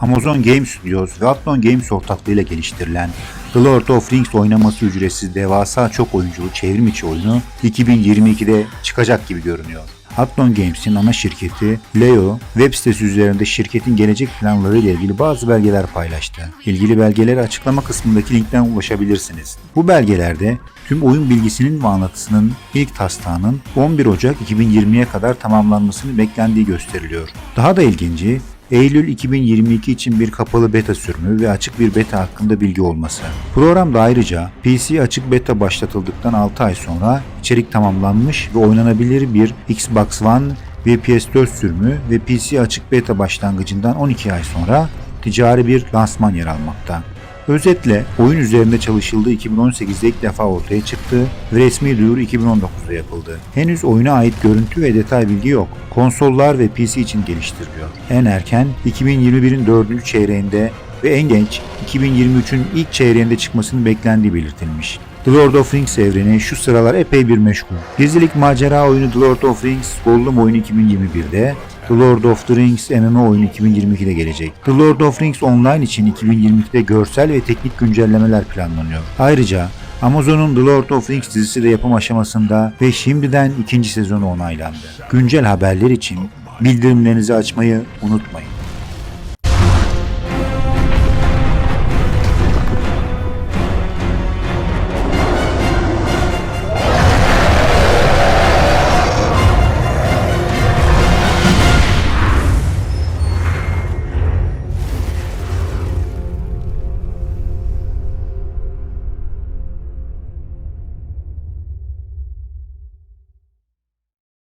Amazon Game Studios ve Athlon Games ortaklığıyla geliştirilen The Lord of Rings oynaması ücretsiz devasa çok oyunculu çevrim içi oyunu 2022'de çıkacak gibi görünüyor. Athlon Games'in ana şirketi Leo web sitesi üzerinde şirketin gelecek planları ile ilgili bazı belgeler paylaştı. İlgili belgelere açıklama kısmındaki linkten ulaşabilirsiniz. Bu belgelerde tüm oyun bilgisinin ve anlatısının ilk taslağının 11 Ocak 2020'ye kadar tamamlanmasını beklendiği gösteriliyor. Daha da ilginci Eylül 2022 için bir kapalı beta sürümü ve açık bir beta hakkında bilgi olması. Programda ayrıca PC açık beta başlatıldıktan 6 ay sonra içerik tamamlanmış ve oynanabilir bir Xbox One ve PS4 sürümü ve PC açık beta başlangıcından 12 ay sonra ticari bir lansman yer almakta. Özetle oyun üzerinde çalışıldığı 2018'de ilk defa ortaya çıktı ve resmi duyuru 2019'da yapıldı. Henüz oyuna ait görüntü ve detay bilgi yok. Konsollar ve PC için geliştiriliyor. En erken 2021'in 4. çeyreğinde ve en genç 2023'ün ilk çeyreğinde çıkmasının beklendiği belirtilmiş. The Lord of Rings evreni şu sıralar epey bir meşgul. Gizlilik macera oyunu The Lord of Rings Gollum oyunu 2021'de, The Lord of the Rings MMO oyunu 2022'de gelecek. The Lord of Rings Online için 2022'de görsel ve teknik güncellemeler planlanıyor. Ayrıca Amazon'un The Lord of Rings dizisi de yapım aşamasında ve şimdiden ikinci sezonu onaylandı. Güncel haberler için bildirimlerinizi açmayı unutmayın.